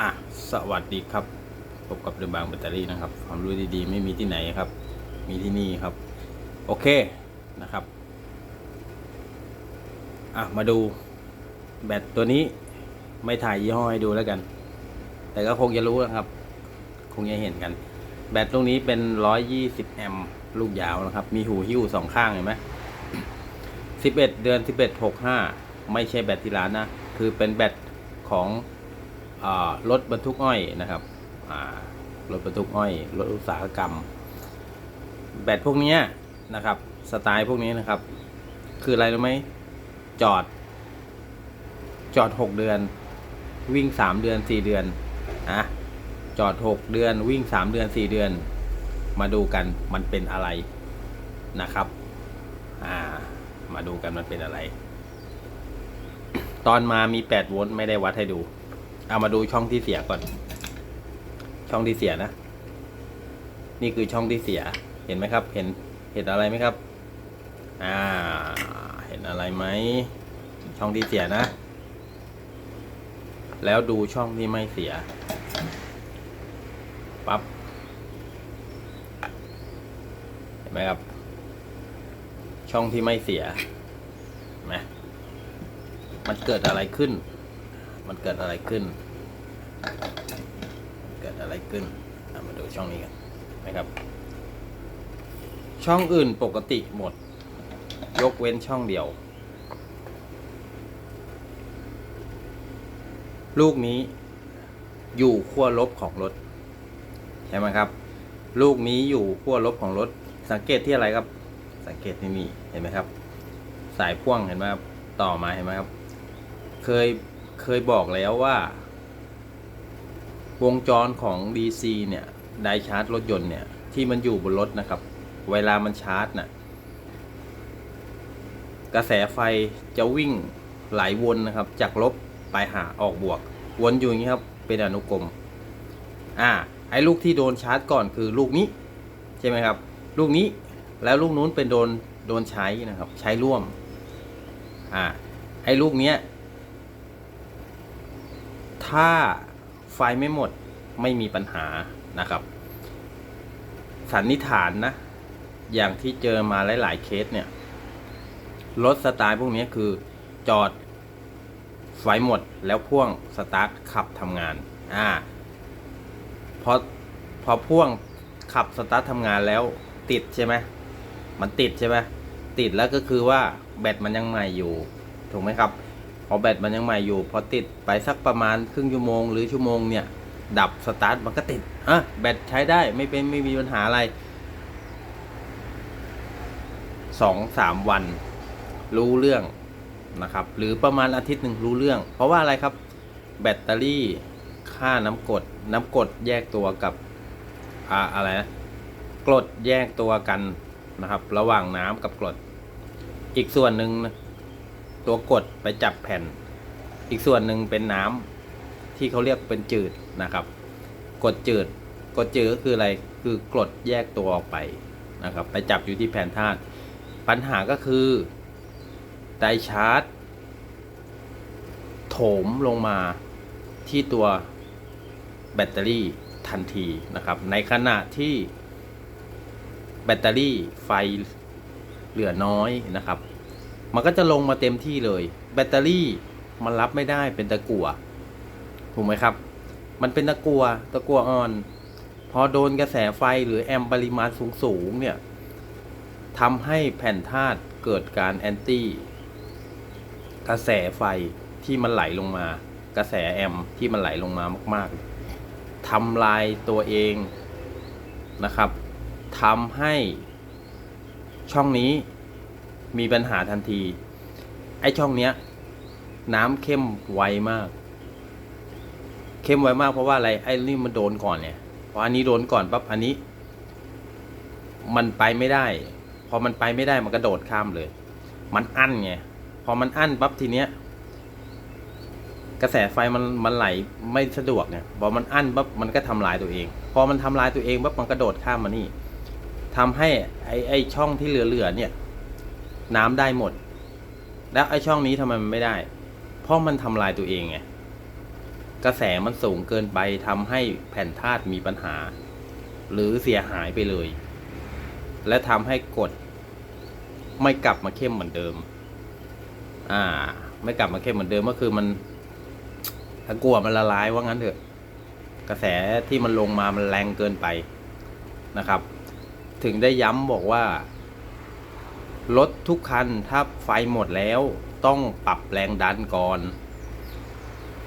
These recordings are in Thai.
อะสวัสดีครับ พบกับเดอบางแบตเตอรี่นะครับ ความรู้ดีๆ ไม่มีที่ไหนครับ มีที่นี่ครับ โอเคนะครับ อะ มาดูแบตตัวนี้ไม่ถ่ายยี่ห้อให้ดูแล้วกัน แต่ก็คงจะรู้นะครับ คงจะเห็นกัน แบตตรงนี้เป็น 120 แอมป์ลูกยาวนะครับ มีหูหิ้วสองข้างเห็นไหม11 เดือน 11 65 ไม่ใช่แบตที่ร้านนะ คือเป็นแบตของ รถบรรทุกอ้อยนะครับรถบรรทุกอ้อย รถอุตสาหกรรม แบตพวกนี้นะครับ สไตล์พวกนี้นะครับ คืออะไรรู้ไหมจอด จอดหกเดือน วิ่งสามเดือนสี่เดือนอะจอดหกเดือนวิ่งสามเดือนสี่เดือน มาดูกันมันเป็นอะไรนะครับอ่ามาดูกันมันเป็นอะไร ตอนมามีแปดโวลต์ไม่ได้วัดให้ดู เอามาดูช่องที่เสียก่อน ช่องที่เสียนะ นี่คือช่องที่เสีย เห็นไหมครับ เห็น เห็นอะไรไหมครับ อ่า เห็นอะไรไหม ช่องที่เสียนะ แล้วดูช่องที่ไม่เสีย ปับ๊บ เห็นไหมครับ ช่องที่ไม่เสียไหมมันเกิดอะไรขึ้น มันเกิดอะไรขึ้น เกิดอะไรขึ้นามาดูช่องนี้กันนะครับ ช่องอื่นปกติหมด ยกเว้นช่องเดียว ลูกนี้อยู่ขั้วลบของรถใช่ไหมครับ ลูกนี้อยู่ขั้วลบของรถ สังเกตที่อะไรครับ สังเกตที่นี่เห็นไหมครับ สายพ่วงเห็นไหมครับต่อมาเห็นไหมครับ เคยเคยบอกแล้วว่า วงจรของ DC เนี่ยไดชาร์จรถยนต์เนี่ยที่มันอยู่บนรถนะครับ เวลามันชาร์จน่ะกระแสไฟจะวิ่งไหลวนนะครับ จากลบไปหาออกบวก วนอยู่อย่างนี้ครับ เป็นอนุกรมอ่าไอ้ลูกที่โดนชาร์จก่อนคือลูกนี้ ใช่ไหมครับ ลูกนี้แล้วลูกนู้นเป็นโดนโดนใช้นะครับ ใช้ร่วมอ่าไอ้ลูกเนี้ยถ้า ไฟไม่หมดไม่มีปัญหานะครับสันนิษฐานนะ อย่างที่เจอมาหลาย ๆ เคสเนี่ย รถสไตล์พวกนี้คือจอดไฟหมดแล้วพ่วงสตาร์ทขับทำงานอ่าพอพอพ่วงขับสตาร์ททำงานแล้วติดใช่ไหมมันติดใช่ไหมติดแล้วก็คือว่าแบตมันยังใหม่อยู่ ถูกไหมครับ พอแบตมันยังใหม่อยู่ พอติดไปสักประมาณครึ่งชั่วโมงหรือชั่วโมงเนี่ย ดับสตาร์ทมันก็ติดอะแบตใช้ได้ไม่เป็นไม่มีปัญหาอะไรสองสามวัน รู้เรื่องนะครับ หรือประมาณอาทิตย์หนึ่งรู้เรื่อง เพราะว่าอะไรครับ แบตเตอรี่ค่าน้ำกรดน้ำกรดแยกตัวกับอ่าอะไรนะกรดแยกตัวกันนะครับ ระหว่างน้ำกับกรดอีกส่วนหนึ่งนะ ตัวกดไปจับแผ่น อีกส่วนหนึ่งเป็นน้ำที่เขาเรียกเป็นจืดนะครับ กดจืด กดจืดก็คืออะไร คือกดแยกตัวออกไปนะครับ ไปจับอยู่ที่แผ่นธาตุ ปัญหาก็คือไดชาร์จ โถมลงมาที่ตัวแบตเตอรี่ทันทีนะครับ ในขณะที่แบตเตอรี่ไฟเหลือน้อยนะครับ มันก็จะลงมาเต็มที่เลย แบตเตอรี่มันรับไม่ได้เป็นตะกั่วถูกไหมครับ มันเป็นตะกั่วตะกั่วอ่อน พอโดนกระแสไฟหรือแอมป์ปริมาณสูงๆเนี่ยทำให้แผ่นธาตุเกิดการแอนตี้กระแสไฟที่มันไหลลงมา กระแสแอมป์ที่มันไหลลงมามากๆทำลายตัวเองนะครับทำให้ช่องนี้ มีปัญหาทันที ไอช่องเนี้ย น้ำเข้มไวมาก เข้มไวมากเพราะว่าอะไรไอ้นี่มันโดนก่อนเนี่ยพออันนี้โดนก่อนปั๊บอันนี้ มันไปไม่ได้ พอมันไปไม่ได้มันกระโดดข้ามเลย มันอั้นไงพอมันอั้นปั๊บทีเนี้ยกระแสไฟมันมันไหลไม่สะดวกเนี่ยพอมันอั้นปั๊บมันก็ทำลายตัวเอง พอมันทำลายตัวเองปั๊บมันกระโดดข้ามมานี่ทำให้ไอไอช่องที่เหลือๆเนี่ย น้ำได้หมด แล้วไอช่องนี้ทำไมมันไม่ได้ เพราะมันทำลายตัวเองไงกระแสมันสูงเกินไปทำให้แผ่นธาตุมีปัญหา หรือเสียหายไปเลย และทำให้กด ไม่กลับมาเข้มเหมือนเดิม อ่า ไม่กลับมาเข้มเหมือนเดิมก็คือมันถ้ากลัวมันละลายว่างั้นเถอะ กระแสที่มันลงมามันแรงเกินไปนะครับ ถึงได้ย้ำบอกว่า รถทุกคันถ้าไฟหมดแล้วต้องปรับแรงดันก่อน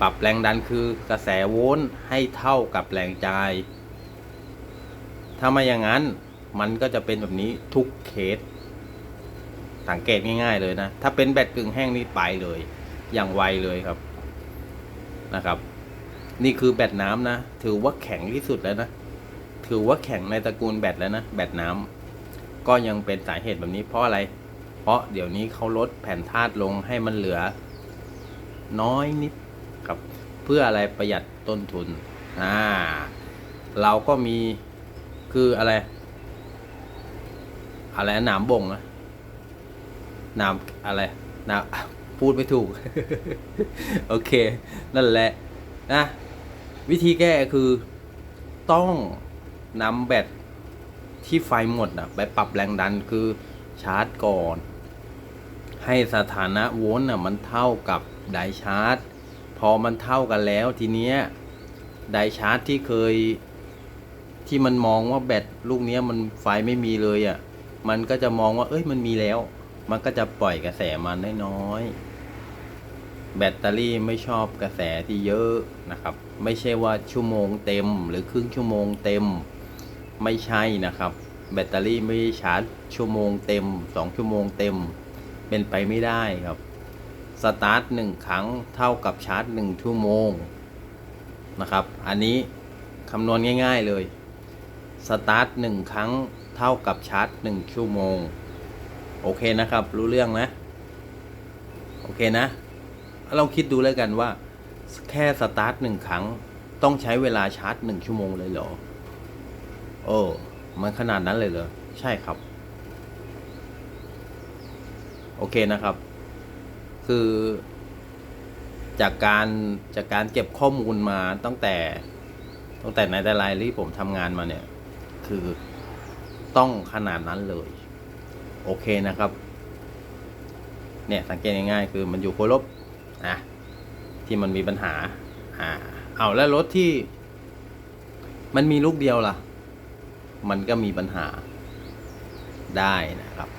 ปรับแรงดันคือกระแสโวลต์ให้เท่ากับแรงจ่าย ถ้าไม่อย่างนั้นมันก็จะเป็นแบบนี้ทุกเคส สังเกตง่ายๆเลยนะ ถ้าเป็นแบตกึ่งแห้งนี่ไปเลย อย่างไวเลยครับนะครับ นี่คือแบตน้ำนะ ถือว่าแข็งที่สุดแล้วนะ ถือว่าแข็งในตระกูลแบตแล้วนะ แบตน้ำ ก็ยังเป็นสาเหตุแบบนี้เพราะอะไร เพราะเดี๋ยวนี้เขาลดแผ่นธาตุลงให้มันเหลือ น้อยนิดครับ เพื่ออะไรประหยัดต้นทุนอ่าเราก็มีคืออะไร อะไรหนามบ่งนะหนามอะไรหนามพูดไม่ถูก โอเค นั่นแหละนะวิธีแก้คือต้องนำแบต ที่ไฟหมดนะไปปรับแรงดันคือชาร์จก่อน ให้สถานะโวลต์น่ะมันเท่ากับไดชาร์จ พอมันเท่ากันแล้วทีเนี้ยไดชาร์จที่เคยที่มันมองว่าแบตลูกเนี้ยมันไฟไม่มีเลยอะ่ะ มันก็จะมองว่า เอ้ยมันมีแล้ว มันก็จะปล่อยกระแสมาน้อยๆแบตเตอรี่ไม่ชอบกระแสที่เยอะนะครับ ไม่ใช่ว่าชั่วโมงเต็มหรือครึ่งชั่วโมงเต็ม ไม่ใช่นะครับ แบตเตอรี่ไม่ชาร์จชั่วโมงเต็มสองชั่วโมงเต็ม เป็นไปไม่ได้ครับ สตาร์ทหนึ่งครั้งเท่ากับชาร์จหนึ่งชั่วโมงนะครับ อันนี้คำนวณง่าย ๆเลย สตาร์ทหนึ่งครั้งเท่ากับชาร์จหนึ่งชั่วโมง โอเคนะครับ รู้เรื่องนะ โอเคนะลองคิดดูแล้วกันว่า แค่สตาร์ทหนึ่งครั้ง ต้องใช้เวลาชาร์จหนึ่งชั่วโมงเลยเหรอ โอ้ มันขนาดนั้นเลยเหรอ ใช่ครับ โอเคนะครับ คือ จากการจากการเก็บข้อมูลมาตั้งแต่ ตั้งแต่ในแต่ไรที่ผมทำงานมาเนี่ย คือต้องขนาดนั้นเลย โอเคนะครับ เนี่ยสังเกตง่ายๆคือมันอยู่โคลบนะที่มันมีปัญหา อ่า เอาแล้วรถที่ มันมีลูกเดียวล่ะ มันก็มีปัญหาได้นะครับ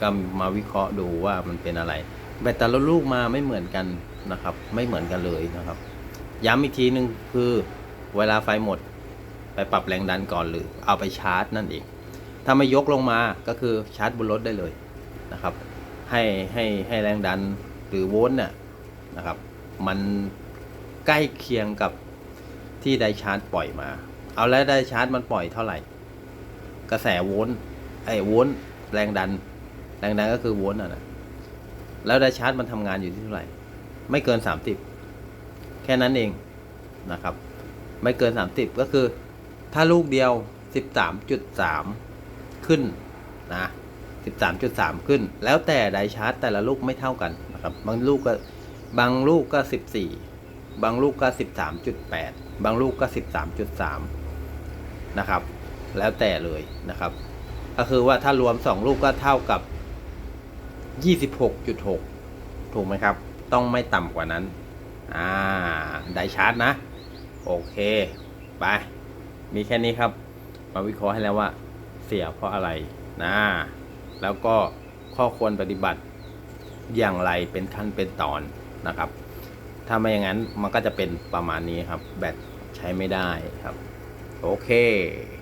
ก็มาวิเคราะห์ดูว่ามันเป็นอะไร แบตแต่ละลูกมาไม่เหมือนกันนะครับ ไม่เหมือนกันเลยนะครับ ย้ำอีกทีหนึ่งคือเวลาไฟหมด ไปปรับแรงดันก่อนหรือเอาไปชาร์จนั่นเอง ถ้าไม่ยกลงมาก็คือชาร์จบนรถได้เลยนะครับ ให้ให้ให้แรงดันหรือโวลต์เนี่ยนะครับ มันใกล้เคียงกับที่ไดชาร์จปล่อยมา เอาแล้วได้ชาร์จมันปล่อยเท่าไหร่ กระแสโวลต์ไอ้โวลต์แรงดัน แรงดันก็คือโวลต์อะนะแล้วได้ชาร์จมันทำงานอยู่ที่เท่าไหร่ ไม่เกินสามติบแค่นั้นเองนะครับ ไม่เกินสามติบก็คือ ถ้าลูกเดียวสิบสามจุดสามขึ้นนะสิบสามจุดสามขึ้น แล้วแต่ไดชาร์จแต่ละลูกไม่เท่ากันนะครับ บางลูกก็บางลูกก็สิบสี่บางลูกก็สิบสามจุดแปดบางลูกก็สิบสามจุดสาม นะครับ แล้วแต่เลยนะครับ ก็คือว่าถ้ารวมสองลูกก็เท่ากับยี่สิบหกจุดหกถูกไหมครับ ต้องไม่ต่ำกว่านั้น อ่า ได้ชาร์จนะ โอเค ไป มีแค่นี้ครับ มาวิเคราะห์ให้แล้วว่าเสียเพราะอะไรนะ แล้วก็ข้อควรปฏิบัติอย่างไรเป็นขั้นเป็นตอนนะครับ ถ้าไม่อย่างนั้นมันก็จะเป็นประมาณนี้ครับ แบตใช้ไม่ได้ครับ โอเค